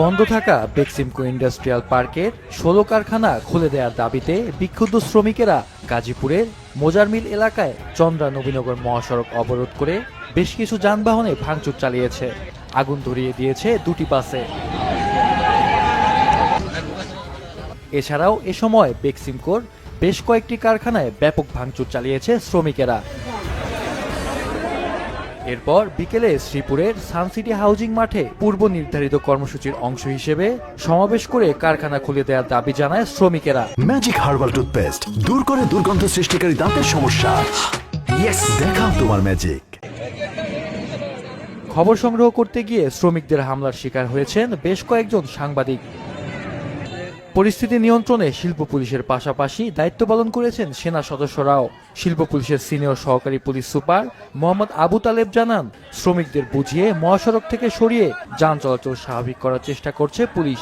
বন্ধ থাকা বেক্সিমকো ইন্ডাস্ট্রিয়াল পার্কের ষোলো কারখানা খুলে দেওয়ার দাবিতে বিক্ষুব্ধ শ্রমিকেরা গাজীপুরের মোজারমিল এলাকায় চন্দ্রা নবীনগর মহাসড়ক অবরোধ করে বেশ কিছু যানবাহনে ভাঙচুর চালিয়েছে। আগুন ধরিয়ে দিয়েছে দুটি বাসে। এছাড়াও এ সময় বেক্সিমকোর বেশ কয়েকটি কারখানায় ব্যাপক ভাঙচুর চালিয়েছে শ্রমিকেরা। এরপর বিকেলে শ্রীপুরের সানসিটি হাউজিং মাঠে পূর্ব নির্ধারিত কর্মসূচির অংশ হিসেবে সমাবেশ করে কারখানা খুলে দেওয়ার দাবি জানায় শ্রমিকেরা। ম্যাজিক হার্বাল টুথপেস্ট দূর করে দুর্গন্ধ সৃষ্টিকারী দাঁতের সমস্যা। ইয়েস দেখাও তোমার ম্যাজিক খবর সংগ্রহ করতে গিয়ে শ্রমিকদের হামলার শিকার হয়েছেন বেশ কয়েকজন সাংবাদিক। পরিস্থিতি নিয়ন্ত্রণে শিল্প পুলিশের পাশাপাশি দায়িত্ব পালন করেছেন সেনা সদস্যরাও। শিল্প পুলিশের সিনিয়র সহকারী পুলিশ সুপার মোহাম্মদ আবু তালেব জানান, শ্রমিকদের বুঝিয়ে মহাসড়ক থেকে সরিয়ে যান চলাচল স্বাভাবিক করার চেষ্টা করছে পুলিশ।